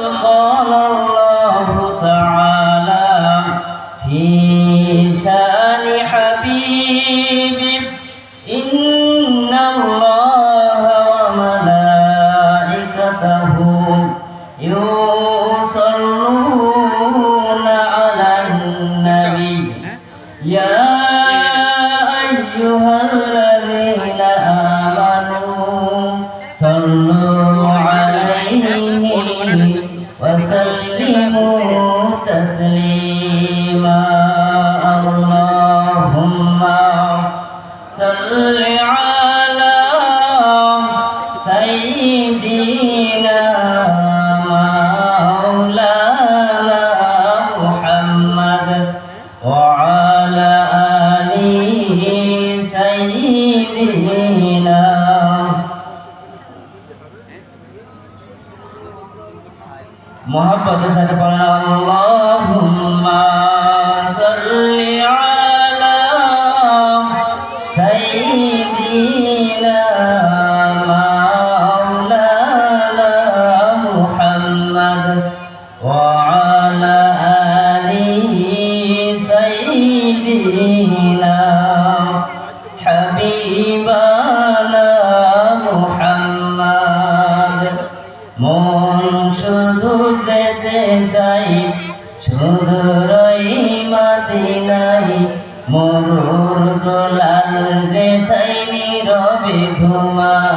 아 যেতে চাই রই মাদিনাই মরুর দোলাল যে থাইনি নীরবে ঘুমাই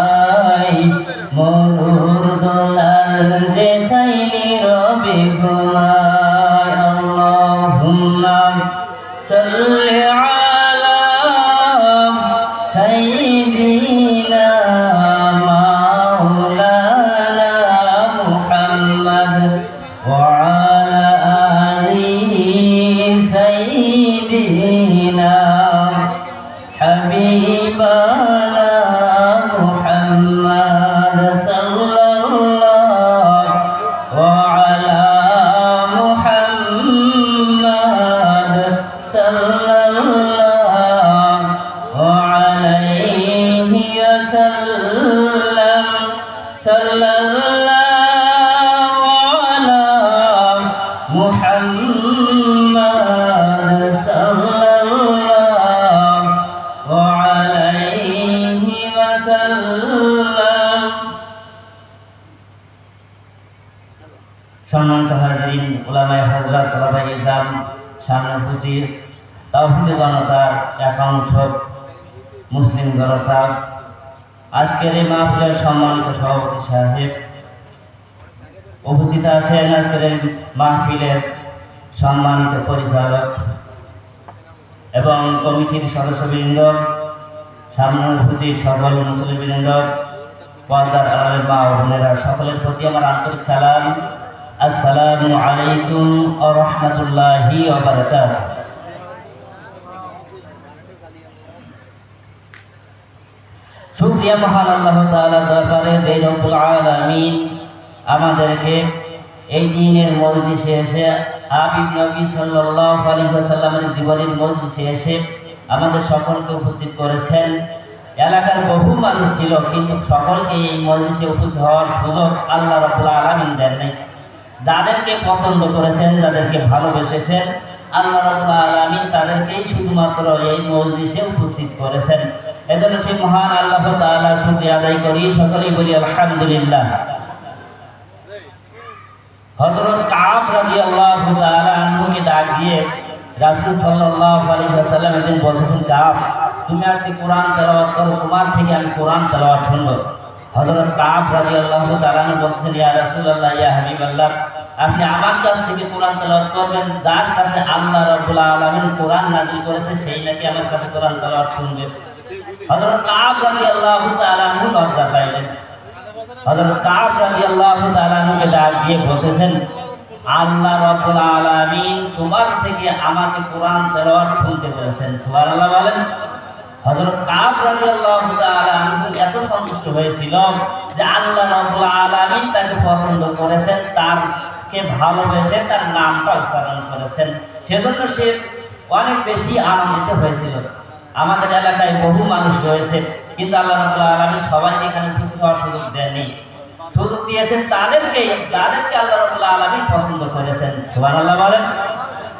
আজকের এই মাহফিলের সম্মানিত সভাপতি সাহেব। উপস্থিত আছেন আজকের এই মাহফিলের সম্মানিত পরিচালক এবং কমিটির সদস্যবৃন্দ, সামনে উপস্থিত সকল মুসলিমবৃন্দ, পর্দার আড়ালের মা ও বোনেরা, সকলের প্রতি আমার আন্তরিক সালাম। আসসালামু আলাইকুম ও রহমতুল্লাহি শুক্রিয়া মহান আল্লাহ তাআলা দরবারে, যে রব্বুল আলামিন আমাদেরকে এই দিনের মজলিসে এসে, হাবিব নবী সাল্লাল্লাহু আলাইহি ওয়াসাল্লামের জীবনের মজলিসে এসে আমাদের সকলকে উপস্থিত করেছেন। এলাকার বহু মানুষ ছিল, কিন্তু সকলকে এই মজলিসে উপস্থিত হওয়ার সুযোগ আল্লাহ রাব্বুল আলামিন দেন নাই যাদেরকে পছন্দ করেছেন, যাদেরকে ভালোবেসেছেন, আল্লাহ রাব্বুল আলামিন তাদেরকেই শুধুমাত্র এই মজলিসে উপস্থিত করেছেন। এজন্য সেই মহান আল্লাহ তাআলা শুকরিয়া আদায় করি, সকলেই বলি আলহামদুলিল্লাহ। হযরত কাব রাদিয়াল্লাহু তাআলা আনহুকে ডাক দিয়ে রাসূল সাল্লাল্লাহু আলাইহি ওয়াসাল্লাম একদিন বলতেছেন, কাব, তুমি আজকে কোরআন তেলাওয়াত করো, তোমার থেকে আমি কোরআন তেলাওয়াত শুনব। হযরত কাব রাদিয়াল্লাহু তাআলা বলতেছেন, ইয়া রাসূলুল্লাহ, ইয়া হাবিবাল্লাহ, আপনি আমার কাছ থেকে কোরআন তেলাওয়াত করবেন, যার কাছে আল্লাহ রাব্বুল আলামিন কোরআন নাযিল করেছে, সেই নাকি আমার কাছে কোরআন তেলাওয়াত শুনবে? আল্লাহ আলামিন তোমার থেকে আমাকে শুনতে বলেছেন বলেন এত সন্তুষ্ট যে আল্লাহ আলামিন তাকে পছন্দ করেছেন, তারকে ভালোবেসে তার নামটা উচ্চারণ করেছেন। সেজন্য সে অনেক বেশি আনন্দিত হয়েছিল। আমাদের এলাকায় বহু মানুষ রয়েছে, কিন্তু আল্লাহ সবাইকে এখানে খুশি হওয়ার সুযোগ দেয়নি। সুযোগ দিয়েছেন তাদেরকেই, যাদেরকে আল্লাহ রাব্বুল আলামিন পছন্দ করেছেন। সুবহানাল্লাহ বলেন,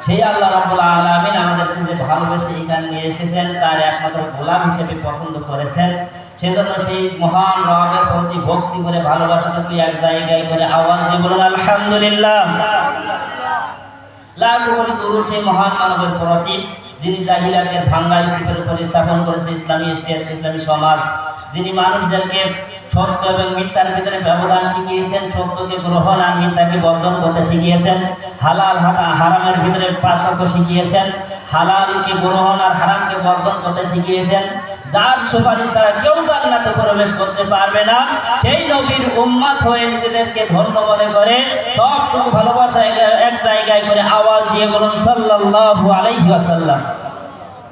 সেই আল্লাহ রাব্বুল আলামিন আমাদেরকে যে ভালোবেসে এখানে নিয়ে এসেছেন, তার একমাত্র গোলাম হিসেবে পছন্দ করেছেন। সেজন্য সেই মহান রবের প্রতি ভক্তি করে, ভালোবাসাটুকু এক জায়গায় করে আওয়াজ দিয়ে বলুন, আলহামদুলিল্লাহ। লাখ কোটি দরুদ সেই মহান মানবের প্রতি যিনি জাহিলাতের ভাঙ্গা স্তূপের উপর স্থাপন করেছে ইসলামী স্টেট, ইসলামী সমাজ, যিনি মানুষদেরকে সত্য এবং মিথ্যার ভিতরে ব্যবধান শিখিয়েছেন, সত্যকে গ্রহণ আর মিথ্যাকে বর্জন করতে শিখিয়েছেন, হালাল হারামের ভিতরে পার্থক্য শিখিয়েছেন, হালালকে গ্রহণ আর হারামকে বর্জন করতে শিখিয়েছেন যার সুপারিশ ছাড়া কেউ জান্নাতে প্রবেশ করতে পারবে না। সেই নবীর উম্মাত হয়ে নিজেদেরকে ধন্য মনে করে, সবটুকু ভালোবাসা এক- জায়গায় করে আওয়াজ দিয়ে বলুন, সাল্লাল্লাহু আলাইহি ওয়াসাল্লাম।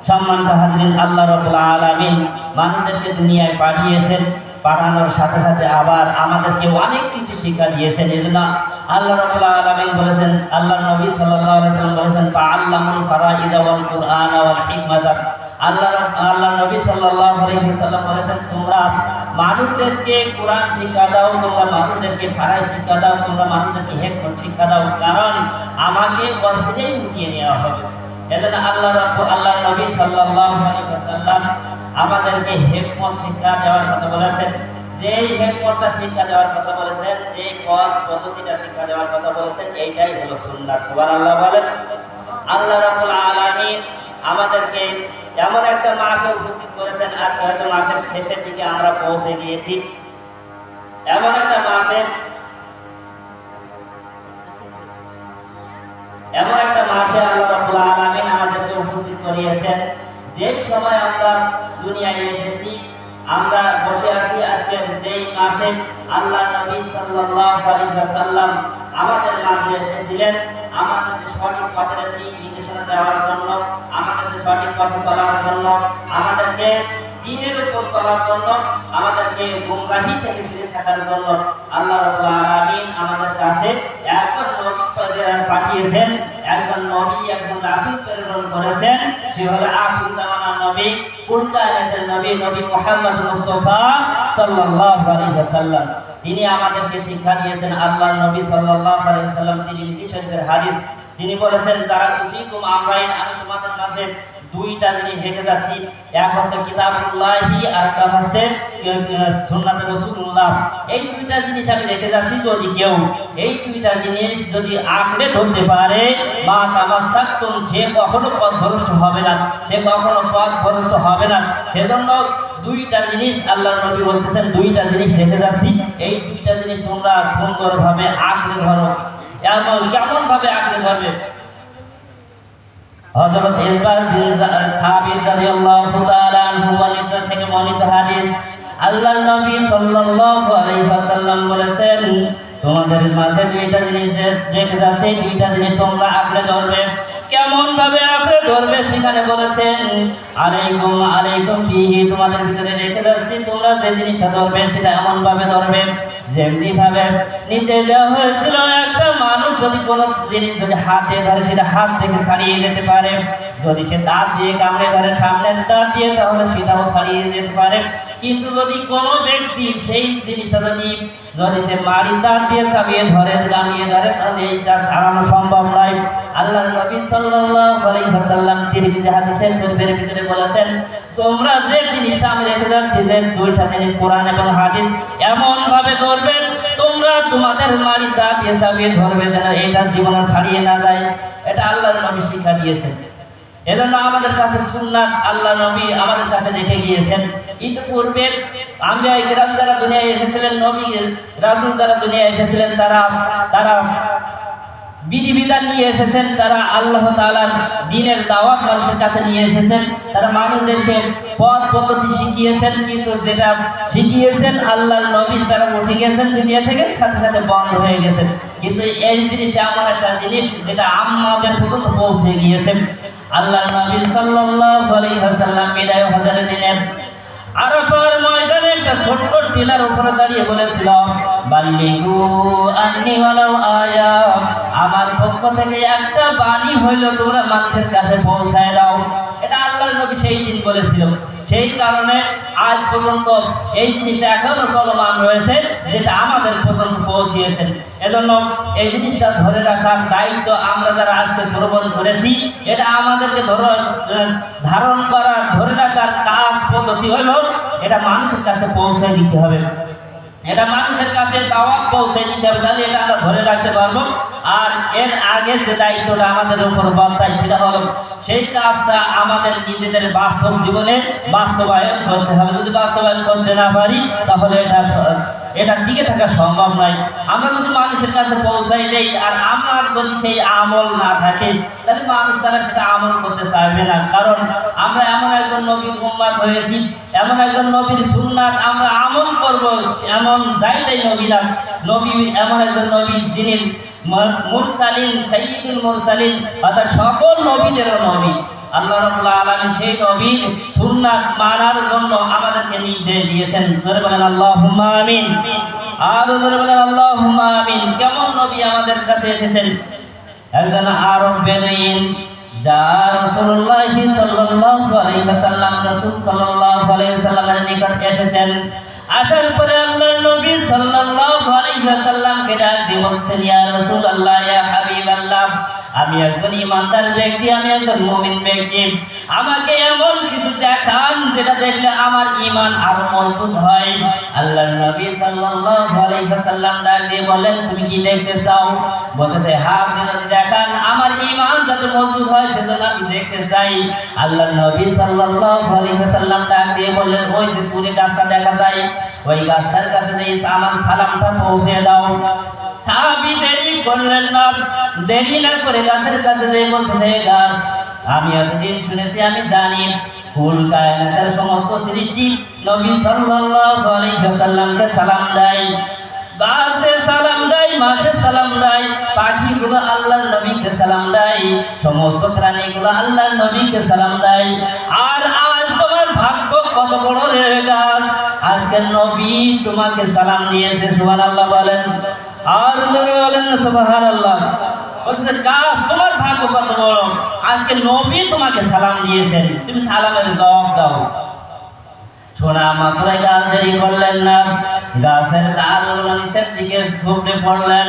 সম্মানিত হাজরিন আল্লাহ রাব্বুল আলামিন মানুষদেরকে দুনিয়ায় পাঠিয়েছেন। পাঠানোর সাথে সাথে আবার আমাদেরকে অনেক কিছু শিক্ষা দিয়েছেন। এই জন্য আল্লাহ রাব্বুল আলামিন বলেছেন আল্লাহ নবী ওয়াসাল্লাম বলেছেন তাআল্লামুল ফারাইদা ওয়াল কুরআন ওয়াল হিকমাতা। আল্লাহ আল্লাহ নবী সাল্লাল্লাহু আলাইহি ওয়াসাল্লাম বলেছেন, তোমরা মানুষদেরকে কোরআন শিক্ষা দাও, তোমরা মানুষদেরকে ফারাই শিক্ষা দাও, তোমরা মানুষদেরকে হেকমত শিক্ষা দাও, কারণ আমাকে অসিরেই উঠিয়ে নেওয়া হবে। এজন্য আল্লাহ আল্লাহ নবী সাল্লাল্লাহু আলাইহি ওয়াসাল্লাম আমাদেরকে হেকমত শিক্ষা দেওয়ার কথা বলেছেন। যেই হেকমতটা শিক্ষা দেওয়ার কথা বলেছেন যে পথ, পদ্ধতিটা শিক্ষা দেওয়ার কথা বলেছেন, এইটাই হলো সুন্নাত। সুবহানাল্লাহ বলেন, আল্লাহ রাব্বুল আলামিন আমাদেরকে এমন একটা মাসে উপস্থিত করেছেন আজকে হয়তো মাসের শেষের দিকে আমরা পৌঁছে গিয়েছি। এমন একটা মাসে, এমন একটা মাসে আল্লাহ রাব্বুল আলামিন আমাদেরকে উপস্থিত করিয়েছেন। যে সময় আমরা দুনিয়ায় এসেছি, আমরা বসে আছি আজকে যেই মাসে আল্লাহ নবী সাল্লাল্লাহু আলাইহি ওয়াসাল্লাম আমাদের মাঝে এসেছিলেন। আমাদের সঠিক পথের দিক নির্দেশনা দেওয়ার জন্য আমাদেরকে সঠিক পথে চলার জন্য, আমাদেরকে দিনের উপর চলার জন্য, আমাদেরকে গুমরাহি থেকে ফিরে থাকার জন্য আল্লাহ আমাদের কাছে একজন নবী পাঠিয়েছেন, একজন নবী, একজন রাসূল প্রেরণ করেছেন, সে হলো নবী নবী নবী তিনি আমাদেরকে শিক্ষা দিয়েছেন, আল্লাহর নবী সাল্লাল্লাহু তিনি নিজে শরীফের হাদিস তিনি বলেছেন, তারা তুফিকুম আমরাইন, আমি তোমাদের মাঝে দুইটা জিনিস রেখে যাচ্ছি। এক হচ্ছে কিতাবুল্লাহি আর একটা হচ্ছে সুন্নাত রাসূলুল্লাহ। এই দুইটা জিনিস আমি রেখে যাচ্ছি যদি কেউ। এই দুইটা জিনিস যদি আঁকড়ে ধরতে পারে বা তামাসাক্তুম, সে কখনো পথ ভ্রষ্ট হবে না। সে কখনো পথ ভ্রষ্ট হবে না। সেজন্য দুইটা জিনিস আল্লাহ নবী বলতেছেন, দুইটা জিনিস রেখে যাচ্ছি। এই দুইটা জিনিস তোমরা সুন্দরভাবে আঁকড়ে ধরো। এমন কেমন ভাবে আঁকড়ে ধরবে? হযরত ইসবাস বিন সাবির রাদিয়াল্লাহু তাআলা আনহু বর্ণিত থেকে বর্ণিত হাদিস, আল্লাহর নবী সাল্লাল্লাহু আলাইহি ওয়াসাল্লাম বলেছেন, তোমাদের মাঝে দুইটা জিনিস রেখে যাচ্ছে দুইটা জিনিস তোমরা আঁকড়ে ধরবে। কেমন ভাবে আঁকড়ে ধরবে সেখানে বলেছেন, আলাইকুম আলাইকুম ফিহি, তোমাদের ভিতরে রেখে যাচ্ছি, তোমরা যে জিনিসটা ধরবে সেটা এমন ভাবে ধরবে যেমনি ভাবে হয়েছিল, একটা মানুষ যদি কোনো জিনিস যদি ধরে, সেটা হাত থেকে ছাড়িয়ে যেতে পারে। যদি সে দিয়ে কামড়ে ধরে দিয়ে, তাহলে সেটাও ছাড়িয়ে যেতে পারে। কিন্তু যদি কোনো ব্যক্তি সেই জিনিসটা যদি যদি সে মারির দাঁত দিয়ে চাপিয়ে ধরে লামিয়ে ধরে, তাহলে এইটা ছাড়ানো সম্ভব নয়। আল্লাহ নবী সাল্লাল্লাহু হাদিসের শরীফের ভিতরে বলেছেন, তোমরা যে জিনিসটা আমি রেখে যাচ্ছি, যে দুইটা জিনিস কোরআন এবং হাদিস এমন ভাবে ধরবে তোমরা তোমাদের মালিক চাপিয়ে ধরবে যেন এটা জীবন ছাড়িয়ে না যায়। এটা আল্লাহর নবী শিক্ষা দিয়েছেন। এজন্য আমাদের কাছে সুন্নাত আল্লাহ নবী আমাদের কাছে রেখে গিয়েছেন। ইতিপূর্বে আমরা গ্রাম যারা দুনিয়ায় এসেছিলেন নবী রাসূল যারা দুনিয়ায় এসেছিলেন, তারা তারা বিধিবিধান নিয়ে এসেছেন, তারা আল্লাহ তাআলার দিনের দাওয়াত মানুষের কাছে নিয়ে এসেছেন, তারা মানুষদেরকে পথ পদ্ধতি শিখিয়েছেন, কিন্তু যেটা শিখিয়েছেন আল্লাহর নবী, তারা উঠে গেছেন দুনিয়া থেকে, সাথে সাথে বন্ধ হয়ে গেছেন। কিন্তু এই জিনিসটা এমন একটা জিনিস, যেটা আমাদের পর্যন্ত পৌঁছে গিয়েছেন আল্লাহ নবী সাল্লাল্লাহু আলাইহি ওয়াসাল্লাম বিদায় হজের দিনে আরাফার ময়দানে একটা ছোট্ট টিলার উপরে দাঁড়িয়ে বলেছিল, বাল্লিগু আন্নি ওয়ালাও আয়া। আমার পক্ষ থেকে একটা বাণী হইল তোমরা মানুষের কাছে পৌঁছায় নবী সেই দিন বলেছিলাম। সেই কারণে আজ পর্যন্ত এই জিনিসটা এখনও চলমান রয়েছে, যেটা আমাদের পর্যন্ত পৌঁছিয়েছেন এজন্য এই জিনিসটা ধরে রাখার দায়িত্ব আমরা যারা আজকে শ্রবণ করেছি, এটা আমাদেরকে ধর ধারণ করার, ধরে রাখার কাজ পদ্ধতি হলো, এটা মানুষের কাছে পৌঁছে দিতে হবে। এটা মানুষের কাছে দাওয়াত পৌঁছে দিতে হবে, তাহলে এটা আমরা ধরে রাখতে পারব। আর এর আগে যে দায়িত্বটা আমাদের উপর বর্তায়, সেটা হলো সেই কাজটা আমাদের নিজেদের বাস্তব জীবনে বাস্তবায়ন করতে হবে। যদি বাস্তবায়ন করতে না পারি, তাহলে এটা এটা টিকে থাকা সম্ভব নয়। আমরা যদি মানুষের কাছে পৌঁছাই দেই আর আমার যদি সেই আমল না থাকে, তাহলে মানুষ তারা সেটা আমল করতে চাইবে না। কারণ আমরা এমন একজন নবীর উম্মাত হয়েছি, এমন একজন নবীর সুন্নাত আমরা আমল করব এমন যাইতাই নবীরা। নবী এমন একজন নবী যিনি মুরসালিন, সাইয়্যিদুল মুরসালিন, অর্থাৎ সকল নবীদেরও নবী। আল্লাহ রাব্বুল আলামিন সেই নবীর সুন্নাত মানার জন্য আমাদেরকে নির্দেশ দিয়েছেন। জোরে বলেন, আল্লাহুম্মা আমিন। আর জোরে বলেন, আল্লাহুম্মা আমিন। কেমন নবী আমাদের কাছে এসেছেন? একজন আরব বেদুইন যা রাসূলুল্লাহ সাল্লাল্লাহু আলাইহি ওয়াসাল্লাম, রাসূল সাল্লাল্লাহু আলাইহি ওয়াসাল্লামের নিকট এসেছেন। আসার পরে আল্লাহর নবী সাল্লাল্লাহু আলাইহি ওয়াসাল্লামকে ডাক দিয়ে বলছেন, ইয়া রাসূলুল্লাহ, ইয়া আমি একজন ইমানদার ব্যক্তি, আমি একজন মুমিন ব্যক্তি। আমাকে এমন কিছু দেখান যেটা দেখলে আমার ঈমান আরও মজবুত হয়। আল্লাহর নবী সাল্লাল্লাহু আলাইহি ওয়াসাল্লাম ডাক দিয়ে বলেন তুমি কি দেখতে চাও? বলতেছে হ্যাঁ আপনি যদি দেখান, আমার ঈমান যাতে মজবুত হয় সেজন্য আমি দেখতে চাই। আল্লাহর নবী সাল্লাল্লাহু আলাইহি ওয়াসাল্লাম ডাক দিয়ে বললেন, ওই যে দূরে গাছটা দেখা যায়, ওই গাছটার কাছে যে আমার সালামটা পৌঁছে দাও। সাহাবী দেরি করলেন না দেরি না করে গাছের কাছে যে বলতেছে "হে গাছ, আমি এতদিন শুনেছি, আমি জানি কুল কায়নাতের সমস্ত সৃষ্টি নবী সাল্লাল্লাহু আলাইহি ওয়াসাল্লামকে সালাম দেয়। গাছে সালাম দেয়, মাছে সালাম দেয়, পাখিগুলো আল্লাহর নবীকে সালাম দেয়, সমস্ত প্রাণীগুলো আল্লাহর নবীকে সালাম দেয়। আর আজ তোমার ভাগ্য কত বড় রে গাছ আজকের নবী তোমাকে সালাম দিয়েছে, সুবহানাল্লাহ বলেন। আর বলেন সুবহানাল্লাহ। বলছে গাছ তোমার ভাগ্য কত বড়? আজকে নবী তোমাকে সালাম দিয়েছেন। তুমি সালামের জবাব দাও। শোনা মাত্রায় গাছ দেরি করলেন না। গাছের ডালগুলো নিচের দিকে ঝুঁকতে পড়লেন।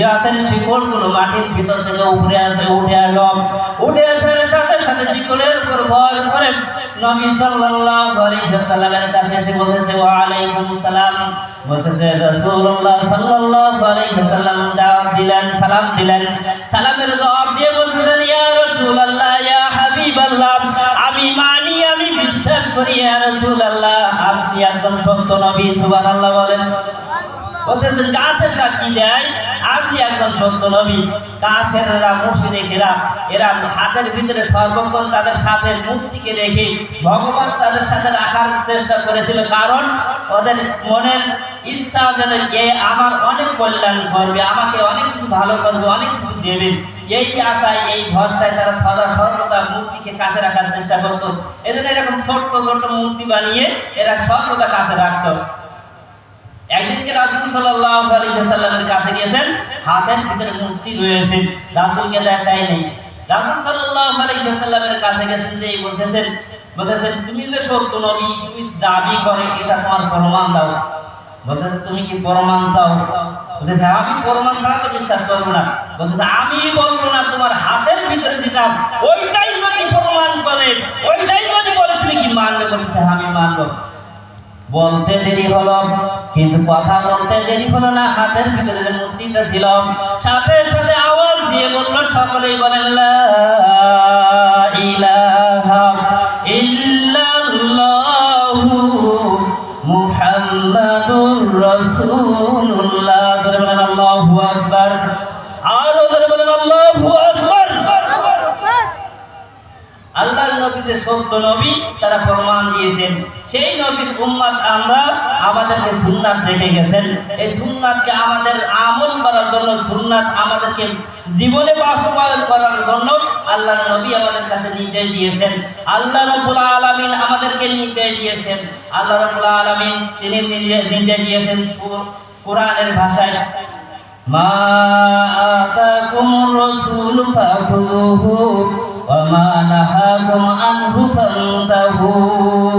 গাছের শিকড়গুলো মাটির ভিতর থেকে উপরে উঠে আসলো উঠে আসার সাথে শিকড়ের উপর ভর করে নবী সাল্লাল্লাহু আলাইহি ওয়াসাল্লামের কাছে এসে বলতেছে, ওয়া আলাইকুম সালাম। বলতেছে, রাসূলুল্লাহ সাল্লাল্লাহু আলাইহি ওয়াসাল্লাম দাওয়াত দিলেন, সালাম দিলেন। সালামের জবাব দিয়ে বলতেছেন, ইয়া রাসূলুল্লাহ, ইয়া হাবিবাল্লাহ, আমি মানি, আমি বিশ্বাস করি, ইয়া রাসূলুল্লাহ, আপনি একদম সত্য নবী। সুবহানাল্লাহ বলেন। বলতেছেন গাছের সাক্ষী দেয়, আপনি একজন সত্য নবী। কাফেররা মুশরিকেরা এরা হাতের ভিতরে সর্বক্ষণ তাদের সাথে মুক্তিকে রেখে ভগবান তাদের সাথে রাখার চেষ্টা করেছিল। কারণ ওদের মনের ইচ্ছা যেন এ আমার অনেক কল্যাণ করবে, আমাকে অনেক কিছু ভালো করবে, অনেক কিছু দেবে। এই আশায়, এই ভরসায় তারা সদা সর্বদা মূর্তিকে কাছে রাখার চেষ্টা করতো। এদের এরকম ছোট্ট ছোট্ট মূর্তি বানিয়ে এরা সর্বদা কাছে রাখতো। একদিনকে রাসূল সাল্লাল্লাহু আলাইহি ওয়াসাল্লামের কাছে গিয়েছেন, হাতের ভিতরে মূর্তি রয়েছে, রাসূলকে দেখাই নেই। রাসূল সাল্লাল্লাহু আলাইহি ওয়াসাল্লামের কাছে গেছেন যে, বলতেছেন বলতেছেন, তুমি যে সত্য নবী, তুমি দাবি করে, এটা তোমার প্রমাণ দাও। বলতেছে, তুমি কি প্রমাণ চাও? বলতেছে আমি প্রমাণ ছাড়া তো বিশ্বাস করব না। বলতেছে, আমি বলব না, তোমার হাতের ভিতরে যেটা, ওইটাই যদি প্রমাণ করে, ওইটাই যদি বলে, তুমি কি মানবে? বলতেছে আমি মানবো। বলতে দেরি হলো, কিন্তু কথা বলতে দেরি হলো না, হাতের ভিতরে যে মূর্তিটা ছিল, সাথে সাথে আওয়াজ দিয়ে বলল, সকলেই বলেন ইলাহা মুহাম্মাদুর রাসূলুল্লাহ জোরে বলেন আল্লাহু আকবার আরও জোরে বলেন আল্লাহু আকবার আল্লাহর নবী যে সত্য নবী তারা প্রমাণ দিয়েছেন। সেই নবীর উম্মাদ আমরা আমাদেরকে সুন্নাত রেখে গেছেন। এই সুন্নাতকে আমাদের আমল করার জন্য, সুন্নাত আমাদেরকে জীবনে বাস্তবায়ন করার জন্য আল্লাহর নবী আমাদের কাছে নির্দেশ দিয়েছেন। আল্লাহ রাব্বুল আলামিন আমাদেরকে নির্দেশ দিয়েছেন। আল্লাহ রাব্বুল আলামিন তিনি নির্দেশ দিয়েছেন কোরআনের ভাষায়, মা আতাকুমুর রাসূল وما نهاكم عنه فانتهوا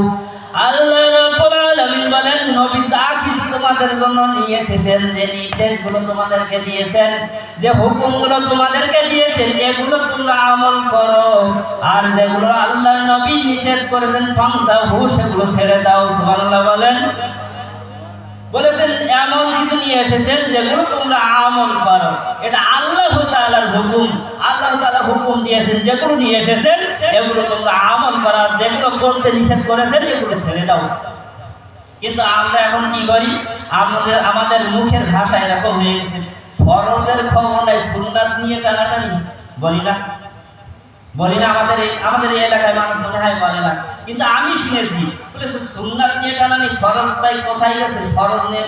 আল্লাহ রাব্বুল আলামিন বলেন, নবী যা তোমাদের জন্য নিয়ে এসেছেন, যে নির্দেশগুলো তোমাদেরকে দিয়েছেন, যে হুকুমগুলো তোমাদেরকে দিয়েছেন, এগুলো তোমরা আমল করো। আর যেগুলো আল্লাহ নবী নিষেধ করেছেন পান্তা হু সেগুলো ছেড়ে দাও, সুবহানাল্লাহ বলেন। বলেছেন, এমন কিছু নিয়ে এসেছেন যেগুলো তোমরা আমল করো। এটা আল্লাহ তাআলার হুকুম। আল্লাহ তাআলা হুকুম দিয়েছেন, যেগুলো নিয়ে এসেছেন, এগুলো তোমরা আমল করা। যেগুলো করতে নিষেধ করেছেন, এগুলো ছেড়ে দাও। কিন্তু আমরা এখন কি করি? আমাদের আমাদের মুখের ভাষা এরকম হয়ে গেছে। ফরজের খবর নাই সুন্নাত নিয়ে টানাটানি বলি না। বলি না, আমাদের এই আমাদের এই এলাকায় মানুষ মনে হয় বলে না। কিন্তু আমি শুনেছি, বলে সুন্নাত নিয়ে টানানি, ফরজ তাই কোথায় গেছে? ফরজ নিয়ে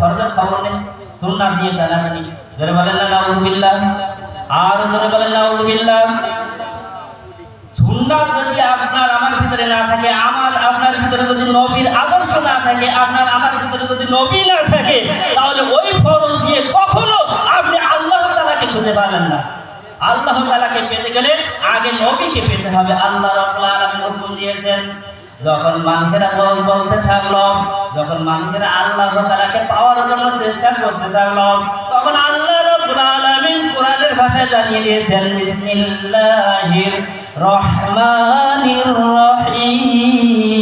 ফরজের খবর নেই। সুন্নাত নিয়ে টানাটানি। জোরে বলেন না নাউজুবিল্লাহ আর জোরে বলেন নাউজুবিল্লাহ সুন্নাত যদি আপনার আমার ভিতরে না থাকে, আমার আপনার ভিতরে যদি নবীর আদর্শ না থাকে, আপনার আমার ভিতরে যদি নবী না থাকে, তাহলে ওই ফরজ দিয়ে কখনো আপনি আল্লাহ তাআলাকে খুঁজে পাবেন না। আল্লাহ তাআলাকে পেতে গেলে আগে নবীকে পেতে হবে আল্লাহ রাব্বুল আলামিন হুকুম দিয়েছেন যখন মানুষেরা বল বলতে থাকলো যখন মানুষেরা আল্লাহ তাআলাকে পাওয়ার জন্য চেষ্টা করতে থাকলো তখন আল্লাহ রাব্বুল আলামিন কোরআনের ভাষায় জানিয়ে দিয়েছেন বিসমিল্লাহির রহমানির রহিম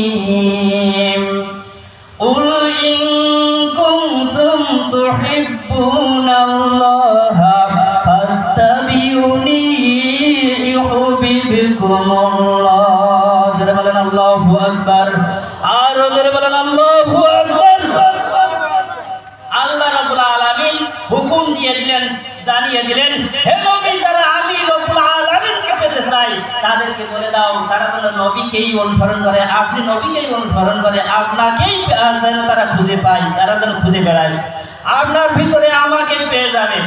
قل إن كنتم تحبون الله ইউহিব্বুকুমুল্লাহ যারা বলেন আল্লাহু আকবার। আল্লাহ রাব্বুল আলামিন হুকুম দিয়ে দিলেন, জানিয়ে দিলেন আমি রব্বুল পেতে চাই, তাদেরকে বলে দাও, তারা যেন নবীকেই অনুসরণ করে, আপনি নবীকেই অনুসরণ করে, আপনাকেই যেন তারা খুঁজে পায়, তারা যেন খুঁজে বেড়ায়। আপনার ভিতরে আমাকে পেয়ে যাবে?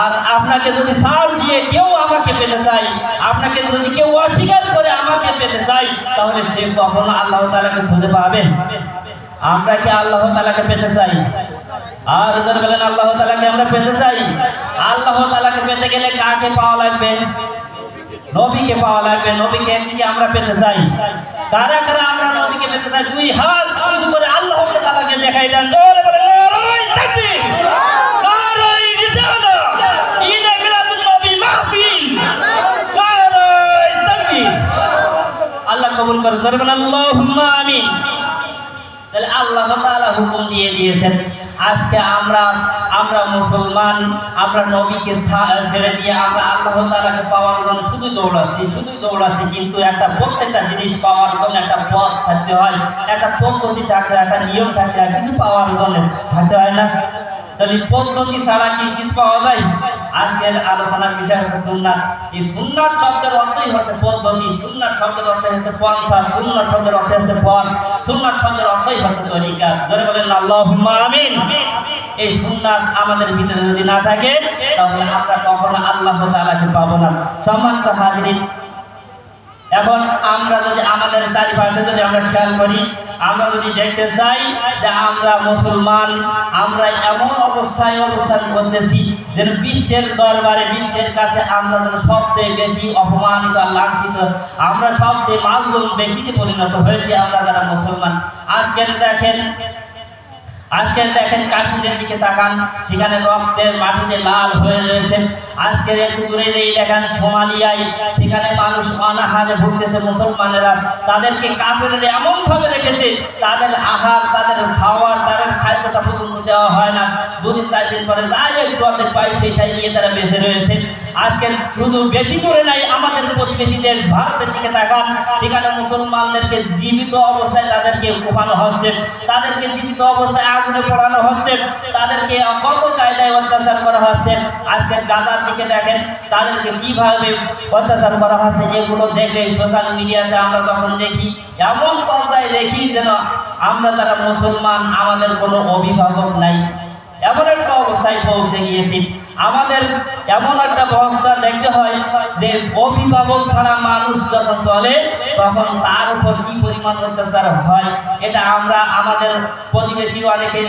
আর আপনাকে যদি ছাড় দিয়ে কেউ আমাকে পেতে চাই আপনাকে যদি কেউ অস্বীকার করে আমাকে পেতে চাই তাহলে সে কখনো আল্লাহ তালাকে খুঁজে পাবে? আমরা কি আল্লাহ তালাকে পেতে চাই? আর যারা বলেন আল্লাহ তালাকে আমরা পেতে চাই, আল্লাহ তালাকে পেতে গেলে কাকে পাওয়া লাগবে? নবীকে পাওয়া লাগবে। নবীকে আমরা পেতে চাই। কারা কারা আমরা নবীকে পেতে চাই? দুই হাত করে আল্লাহ তালাকে দেখাই দেন। আল্লাহ কবুল করে জোরে আল্লাহুম্মা আমিন। তাহলে আল্লাহ তাআলা হুকুম দিয়ে দিয়েছেন, আজকে আমরা আমরা মুসলমান, আমরা নবীকে ছেড়ে দিয়ে আমরা আল্লাহ তাআলাকে পাওয়ার জন্য শুধু দৌড়াচ্ছি শুধু দৌড়াচ্ছি, কিন্তু একটা প্রত্যেকটা জিনিস পাওয়ার জন্য একটা পথ থাকতে হয়, একটা পদ্ধতি থাকতে একটা নিয়ম থাকতে হয়, কিছু পাওয়ার জন্য থাকতে হয় না। তাহলে পদ্ধতি ছাড়া কি কিছু পাওয়া যায়? আজকের আলোচনার বিষয় হচ্ছে সুন্নাত। এই সুন্নাত শব্দের অর্থই হচ্ছে পদ্ধতি। সুন্নাত শব্দের অর্থ হচ্ছে পন্থা। সুন্নাত শব্দের অর্থ হচ্ছে পথ। সুন্নাত শব্দের অর্থই হচ্ছে তরিকা। জোরে বলেন, আল্লাহুম্মা আমিন। এই সুন্নাত আমাদের ভিতরে যদি না থাকে, তাহলে আমরা কখনো আল্লাহ তাআলাকে পাবো না। সম্মানিত হাজিরিন, এখন আমরা যদি আমাদের চারিপাশে যদি আমরা খেয়াল করি আমরা যদি দেখতে চাই যে আমরা মুসলমান, আমরা এমন অবস্থায় অবস্থান করতেছি যেন বিশ্বের দরবারে, বিশ্বের কাছে আমরা যেন সবচেয়ে বেশি অপমানিত আর লাঞ্ছিত, আমরা সবচেয়ে মাজলুম ব্যক্তিতে পরিণত হয়েছি, আমরা যারা মুসলমান। আজকের দেখেন আজকে দেখেন কাশ্মীরের দিকে তাকান সেখানে রক্তের মাটিতে লাল হয়ে রয়েছে। আজকের একটু দূরে যেই দেখেন সোমালিয়ায়, সেখানে মানুষ অনাহারে ভুগতেছে মুসলমানেরা। তাদেরকে কাপড়ের এমন ভাবে রেখেছে, তাদের আহার, তাদের খাওয়ার, তাদের খাদ্যটা পর্যন্ত দেওয়া হয় না। দুদিন চার দিন পরে যাই একটু অর্ধেক পাই, সেটাই নিয়ে তারা বেঁচে রয়েছে। আজকে শুধু বেশি দূরে নাই, আমাদের প্রতিবেশী দেশ ভারতের দিকে তাকান। সেখানে মুসলমানদেরকে জীবিত অবস্থায় তাদেরকে কোপানো হচ্ছে, তাদেরকে জীবিত অবস্থায় আগুনে পড়ানো হচ্ছে, তাদেরকে কত কায়দায় অত্যাচার করা হচ্ছে। আজকে গাজার দিকে দেখেন, তাদেরকে কীভাবে অত্যাচার করা হচ্ছে, এগুলো দেখলে সোশ্যাল মিডিয়াতে আমরা যখন দেখি, এমন পর্যায়ে দেখি যেন আমরা যারা মুসলমান, আমাদের কোনো অভিভাবক নাই। এমন একটা অবস্থায় পৌঁছে গিয়েছি। আমাদের এমন একটা অবস্থা দেখতে হয় যে অভিভাবক ছাড়া মানুষ যখন চলে, তখন তার উপর কি পরিমাণ অত্যাচার হয়, এটা আমরা আমাদের প্রতিবেশী অনেকে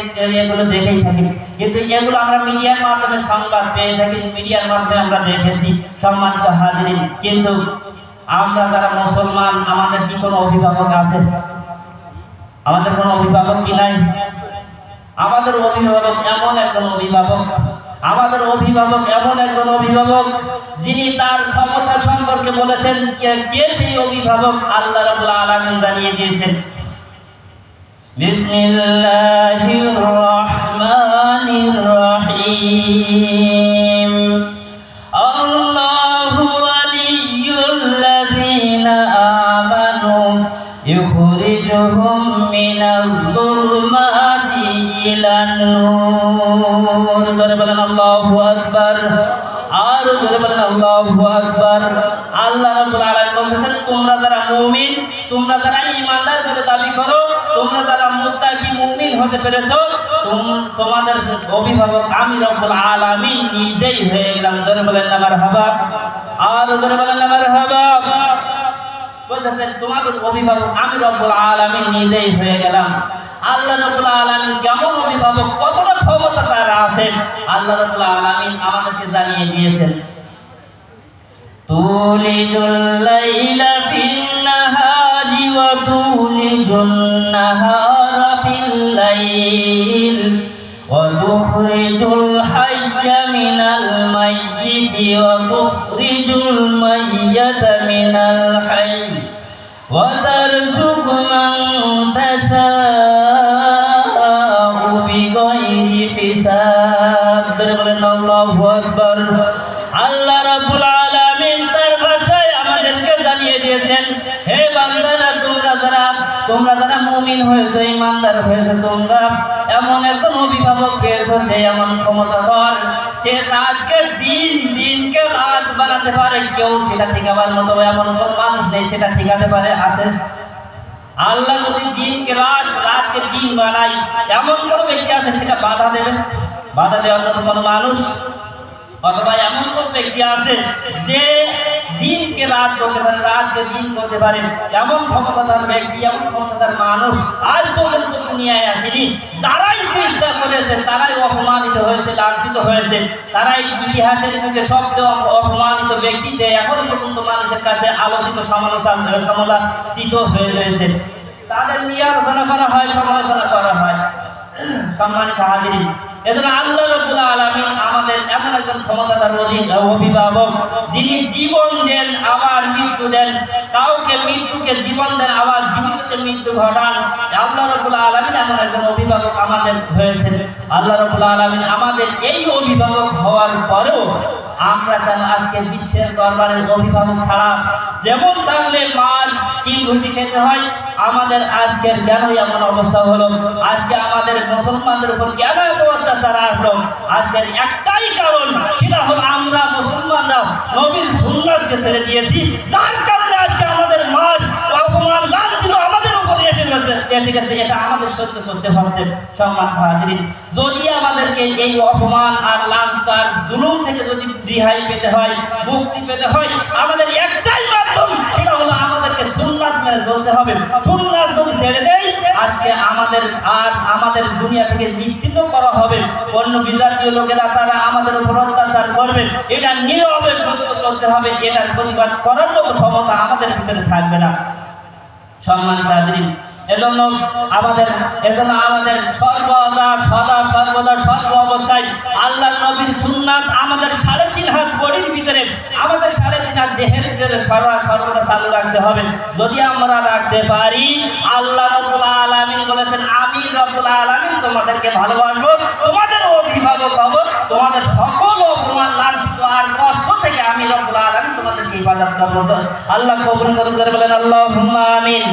এগুলো দেখেই থাকি। কিন্তু এগুলো আমরা মিডিয়ার মাধ্যমে সংবাদ পেয়ে থাকি, মিডিয়ার মাধ্যমে আমরা দেখেছি, সম্মানিত হাজিরিন। কিন্তু আমরা যারা মুসলমান, আমাদের কি কোনো অভিভাবক আছে? আমাদের কোনো অভিভাবক কি নাই? আমাদের অভিভাবক এমন একজন অভিভাবক আমাদের অভিভাবক, এমন একজন অভিভাবক, যিনি তার ক্ষমতা সম্পর্কে বলেছেন, কে সেই অভিভাবক? আল্লাহ রাব্বুল আলামিন জানিয়ে দিয়েছেন। বিসমিল্লাহির রহমানির রহিম আল্লাহু বলেন আল্লাহু আকবার। আর জোরে বলেন, আল্লাহু আকবার। আল্লাহ রাব্বুল আলামিন বলতেছেন, তোমরা যারা মুমিন, তোমরা যারা ঈমানদার বলে দাবি করো, তোমরা যারা মুত্তাকি মুমিন হতে পেরেছ তোমাদের অভিভাবক আমি রব্বুল আলামিন নিজেই হয়ে গেলাম। জোরে বলেন না, মারহাবা। আর জোরে বলেন না, মারহাবা। বলতেছেন, তোমাদের অভিভাবক আমি রব্বুল আলামিন নিজেই হয়ে গেলাম। আল্লাহ রবুল আলামিন কেমন অভিভাবক, কতটা ক্ষমতা তারা আছেন আল্লাহ রবুল আলামিন আমাদেরকে জানিয়ে দিয়েছেন। তুলিজুল লাইলা ফিন নাহারি ওয়া তুলি নাহারা তোমরা যারা মুমিন হয়েছে ইমানদার হয়েছে, তোমরা এমন একজন অভিভাবক পেয়েছ যে এমন ক্ষমতাধর সে রাতকে দিন দিনকে রাত বানাতে পারে। কেউ সেটা ঠিকাবার মতো এমন কোন মানুষ নেই, সেটা ঠিকাতে পারে, আছে। আল্লাহ যদি দিনকে রাত রাতকে দিন বানাই এমন কোনো ব্যক্তি আছে সেটা বাধা দেবে? বাধা দেওয়ার মতো কোনো মানুষ অথবা এমন কোন ব্যক্তি আছে যে দিনকে রাত করতে পারে, রাতকে দিন করতে পারে? এমন ক্ষমতাধার ব্যক্তি, এমন ক্ষমতাধার মানুষ আজ পর্যন্ত দুনিয়ায় আসেনি। তারাই চেষ্টা করেছে, তারাই অপমানিত হয়েছে, লাঞ্ছিত হয়েছে। তারাই ইতিহাসের মধ্যে সবচেয়ে অপ- অপমানিত ব্যক্তিতে এখনও পর্যন্ত মানুষের কাছে আলোচিত সমালোচনা সমালোচিত হয়ে রয়েছে। তাদের নিয়ে আলোচনা করা হয়, সমালোচনা করা হয়। সম্মানিত হাজিরিন এজন্য আল্লাহ রব্বুল আলামিন আমাদের এমন একজন ক্ষমতাধর অধি- অভিভাবক, যিনি জীবন দেন, আবার মৃত্যু দেন। কাউকে মৃত্যুকে জীবন দেন, আবার জীবিতকে মৃত্যু ঘটান। আল্লাহ রব্বুল আলামিন এমন একজন অভিভাবক আমাদের হয়েছেন। আল্লাহ রব্বুল আলামিন আমাদের এই অভিভাবক হওয়ার পরেও আমরা যেন আজকে বিশ্বের দরবারের অভিভাবক ছাড়া যেমন তাহলে মাল কি ঘুষি খেতে হয়, আমাদের আজকের কেন এমন অবস্থা হলো। আজকে আমাদের মুসলমানদের উপর কেন এত অত্যাচার আসলো। আজকের একটাই কারণ সেটা হলো আমরা মুসলমানরা নবীর সুন্নাতকে ছেড়ে দিয়েছি। যার কারণে গেছে এটা আমাদের সহ্য করতে হচ্ছে সম্মান যদি আমাদেরকে এই অপমান আর লাঞ্ছিত আর জুলুম থেকে যদি রেহাই পেতে হয়, মুক্তি পেতে হয়, আমাদের একটাই মাধ্যম, সেটা হলো আমাদেরকে সুন্নাত চলতে হবে। সুন্নাত যদি ছেড়ে দেয় আজকে আমাদের আর আমাদের দুনিয়া থেকে নিশ্চিন্ন করা হবে। অন্য বিজাতীয় লোকেরা তারা আমাদের উপর অত্যাচার করবে। এটা নীরবে সহ্য করতে হবে, এটার প্রতিবাদ করার মতো ক্ষমতা আমাদের ভিতরে থাকবে না। সম্মানিত হাজরিন এজন্য আমাদের এজন্য আমাদের সর্বদা, সদা, সর্বদা, সর্ব অবস্থায় আল্লাহ নবীর সুন্নাত আমাদের সাড়ে তিন হাত বডির ভিতরে, আমাদের সাড়ে তিন হাত দেহের ভিতরে সর্বা সর্বদা চালু রাখতে হবে। যদি আমরা রাখতে পারি, আল্লাহ রব্বুল আলামিন বলেছেন, আমি রব্বুল আলামিন তোমাদেরকে ভালোবাসবো, তোমাদের অভিভাবক হব, তোমাদের সকল অপমান লাঞ্ছিত আর কষ্ট থেকে আমি রব্বুল আলামিন তোমাদেরকে ইবাদত করব। আল্লাহ কবুল করে বলেন, আল্লাহুম্মা আমিন।